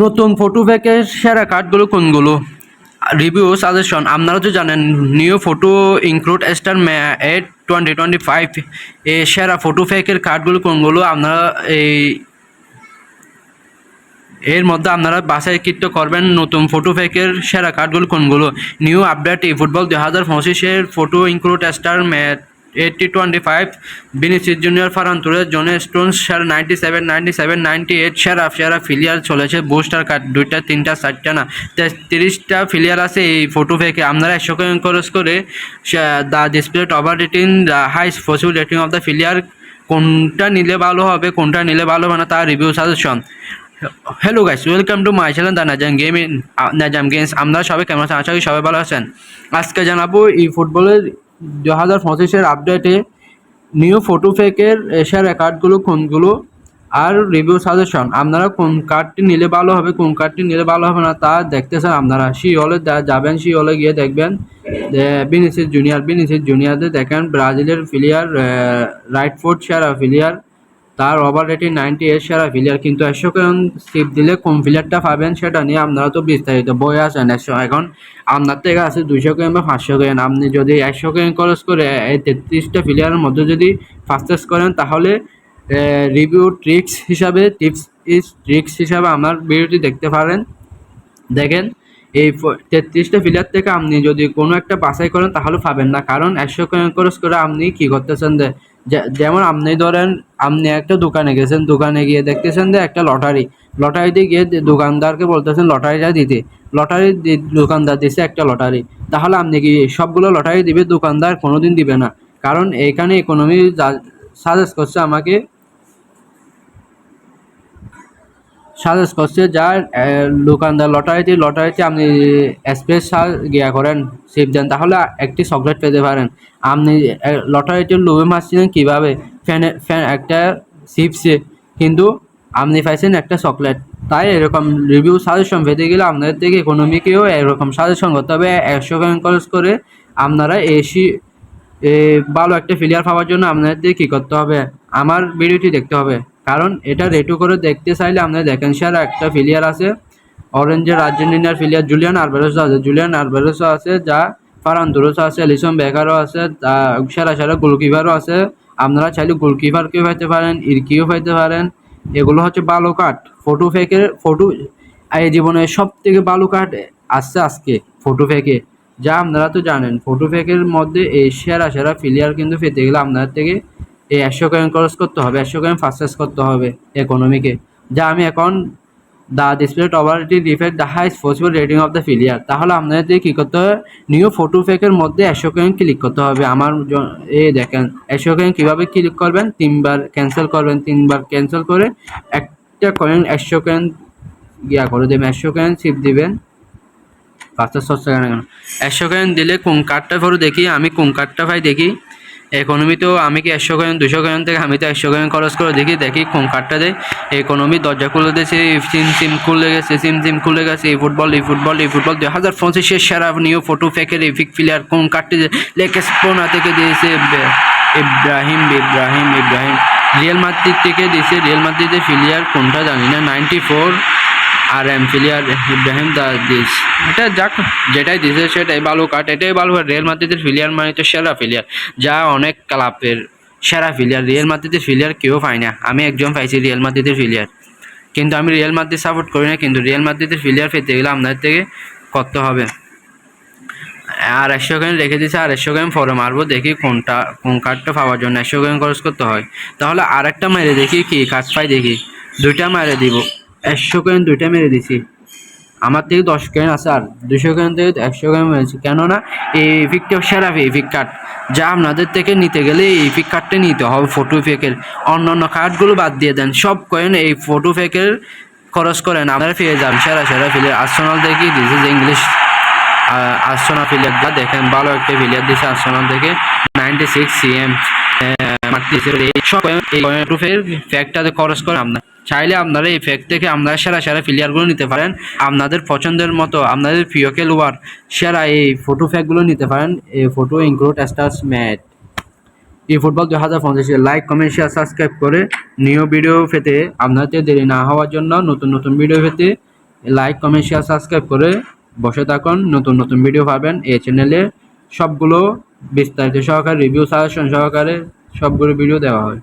নতুন ফটো প্যাকের সেরা কার্ডগুলো কোনগুলো? রিভিউ সাজেশন আপনারা তো জানেন new photo include star eight twenty twenty five এই সেরা ফটো প্যাকের কার্ডগুলো কোনগুলো? আপনারা এই এর মধ্যে আপনারা বাছাইকৃত করবেন নতুন ফটো প্যাকের সেরা কার্ডগুলো কোনগুলো? নিউ আপডেট এই ফুটবল দু হাজার পঁচিশের photo include star mat eighty twenty five Vinicius junior ফারান্তুরের জনে স্টোনস সেরা ninety seven ninety seven ninety eight সেরা সেরা ফিলিয়ার চলেছে বুস্টার কার্ড দুইটা, তিনটা, চারটা না। তিরিশটা ফিলিয়ার আছে, এই ফটো প্যাকে আপনারা একশো খরচ করে the display over rating the highest possible rating of the ফিলিয়ার কোনটা নিলে ভালো হবে, কোনটা নিলে ভালো হবে না, তার review suggestion hello guys welcome to my channel the Nazam game Nazam games আমরা সবাই কেমন আছেন? আশা করি সবাই ভালো আছেন। আজকে জানাব এই ফুটবলের দু হাজার পঁচিশের আপডেটে নিউ ফটো ফেকের এশিয়ার কার্ডগুলো কোনগুলো, আর রিভিউ সাজেশন আপনারা কোন কার্ডটি নিলে ভালো হবে, কোন কার্ডটি নিলে ভালো হবে না, তা দেখতেছেন আপনারা। সি হলে যাবেন সি হলে গিয়ে দেখবেন বিনিসিস জুনিয়র বিনিসিস জুনিয়রদের দেখেন, ব্রাজিলের প্লেয়ার রাইট ফুট সেরা প্লেয়ার তার ওভার রেটিং নাইনটি এইট সেরা প্লেয়ার কিন্তু একশো কেন সিপ দিলে কোন প্লেয়ারটা পাবেন সেটা নিয়ে আপনারা তো বিস্তারিত বই আছেন একশো এখন আপনার থেকে আছে দুইশো কেন বা পাঁচশো কেন আপনি যদি একশো কেন খরচ করে এই তেত্রিশটা প্লেয়ারের মধ্যে যদি ফার্স্টেস করেন, তাহলে রিভিউ ট্রিক্স হিসাবে টিপস ইস ট্রিক্স হিসাবে আমার ভিডিওটি দেখতে পারেন। দেখেন, এই তেত্রিশটা প্লেয়ার থেকে আপনি যদি কোনো একটা বাছাই করেন, তাহলে পাবেন না। কারণ একশো কয়েন খরচ করে আপনি কি করতেছেন যেমন আপনি ধরেন আপনি একটা দোকানে গেছেন, দোকানে গিয়ে দেখতেছেন যে একটা লটারি। লটারিতে গিয়ে দোকানদারকে বলতেছেন, লটারিটা দিতে। লটারি দোকানদার দিছে একটা লটারি। তাহলে আপনি কি সবগুলো লটারি দিবে? দোকানদার কোনোদিন দিবে না। কারণ এখানে ইকোনমি সাজেস্ট করছে আমাকে সাজেস্ট করছে যার দোকানদার লটারিতে লটারিতে আপনি স্পেস গিয়া করেন সেভ দেন। তাহলে একটি চকলেট পেতে পারেন। আপনি লটারিতে লোভে মারছিলেন কীভাবে? ফ্যানে ফ্যান একটা চিপসে কিন্তু আপনি পাইছেন একটা চকলেট তাই এরকম রিভিউ সাজেশন পেতে গেলে আপনাদের থেকে ইকোনমিকেও এরকম সাজেশন করতে হবে। একশো খরচ করে আপনারা এসি ভালো একটা ফিলিয়ার পাওয়ার জন্য আপনাদের কী করতে হবে? আমার ভিডিওটি দেখতে হবে। কারণ এটা রেটু করে দেখতে চাইলে আপনারা দেখেন স্যার একটা ফিলিয়ার আছে অরেঞ্জের আর্জেন্টিনার ফিলিয়ার জুলিয়ান আরবেরোসও আছে। জুলিয়ান আরবেরোসও আছে, যা ফারান দুরোসও আছে লিসন বেকারও আছে সেরা সেরা গোলকিপারও আছে। আপনারা চাইলে গোলকিপারকেও পাইতে পারেন, ইরকিও পাইতে পারেন। এগুলো হচ্ছে ভালো কাঠ ফটো ফেকের ফটো এই জীবনের সব থেকে ভালো কাঠ আসছে আজকে ফটো ফেকে যা আপনারা তো জানেন ফটো ফেকের মধ্যে এই সেরা সেরা ফিলিয়ার কিন্তু পেতে গেলে আপনাদের থেকে এই একশো কয়েন খরচ করতে হবে, একশো কয়েন ফার্স্টেস করতে হবে ইকোনমিকে যা আমি এখন the display টভারটি defect the highest possible rating of the ফিলিয়ার তাহলে আপনাদের কী করতে হবে? নিউ ফটো ফেকের মধ্যে একশো কয়েন ক্লিক করতে হবে। আমার এ দেখেন একশো কয়েন কীভাবে ক্লিক করবেন? তিনবার ক্যান্সেল করবেন, তিনবার ক্যান্সেল করে একটা কয়েন একশো কয়েন গিয়া করে দেবেন একশো কয়েন সিপ দিবেন পাঁচটা ছশো কেন একশো কয়েন দিলে কোন কার্ডটা পরে দেখি, আমি কোন কার্ডটা ভাই দেখি। ইকোনমি তো আমি কি একশো কয়েন দুশো কয়েন থেকে আমি তো একশো কয়েন খরচ করে দেখি দেখি কোন কার্ডটা দেয়। ইকোনমি দরজা খুলে দিয়েছে, সিম সিম খুলে গেছে, সিম সিম খুলে গেছে, এই ফুটবল এই ফুটবল এই ফুটবল দুই হাজার পঁচিশের সেরা নিউ ফটো ফেকের এই ফিক প্লেয়ার কোন কার্ডটি লেকে স্পোনা থেকে দিয়েছে Ibrahim Ibrahim Ibrahim. Real Madrid থেকে দিয়েছে রিয়েল মাদ্রিদের ফিলিয়ার কোনটা জানি না নাইনটি ফোর আর এম ফিলিয়ার ইব্রাহিম দিস। এটা যাক, যেটাই দিছে সেটাই ভালো কাট, এটাই ভালো কাট। রিয়েল মাদ্রিদের ফিলিয়ার মানে তো সেরা ফিলিয়ার যা অনেক ক্লাবের সেরা ফিলিয়ার রিয়েল মাদ্রিদের ফিলিয়ার কেউ পায় না। আমি একজন পাইছি রিয়েল মাদ্রিদের ফিলিয়ার কিন্তু আমি রিয়েল মাদ্রিদ সাপোর্ট করি না, কিন্তু রিয়েল মাদ্রিদের ফিলিয়ার পেতে গেলে আপনাদের থেকে করতে হবে। আর একশো গেম রেখে দিয়েছে আর একশো গেম ফরে মারবো, দেখি কোনটা, কোন কার্ডটা পাওয়ার জন্য। একশো গেম খরচ করতে হয়। তাহলে আর একটা মেরে দেখি, কি কাজ পাই দেখি। দুইটা মেরে দিব। একশো কয়েন দুইটা মেরে দিছি আমার থেকে দশ কয়েন আছে আর দুশো কয়েন থেকে একশো কয়েন মেরেছি। কেননা এই ইফিকটা সেরা ইফিক কার্ড যা আপনাদের থেকে নিতে গেলে এই ইফিক কার্ডটা নিতে হবে ফটো ফেকের অন্য অন্য কার্ডগুলো বাদ দিয়ে দেন। সব কয়েন এই ফটো ফেকের খরচ করেন। আপনারা পেয়ে যান সেরা সেরা ফিলিয়ার আর্সেনাল দেখি দিছে যে ইংলিশ আর্সেনাল ফিলিয়ারটা দেখেন। ভালো একটা ফিলিয়ার দিছে আর্সেনাল থেকে নাইনটি সিক্স সিএম সব এই কয়েন ফ্যাক্টটাতে খরচ করে আপনার। চাইলে আপনারা এই ফ্যাক্ট থেকে আপনারা সেরা সেরা প্লেয়ারগুলো নিতে পারেন। আপনাদের পছন্দের মতো আপনাদের প্রিয় খেলোয়াড় সেরা এই ফটো ফ্যাকগুলো নিতে পারেন। এই ফটো ইনক্লুড স্টার্স ম্যাট এই ফুটবল দু হাজার পঞ্চাশে লাইক কমেন্ট শেয়ার সাবস্ক্রাইব করে নিউ ভিডিও পেতে আপনাদের দেরি না হওয়ার জন্য নতুন নতুন ভিডিও পেতে লাইক কমেন্ট শেয়ার সাবস্ক্রাইব করে বসে থাকুন। নতুন নতুন ভিডিও পাবেন এই চ্যানেলে সবগুলো বিস্তারিত সহকারে রিভিউ সাজেশন সহকারে সবগুলো ভিডিও দেওয়া হয়।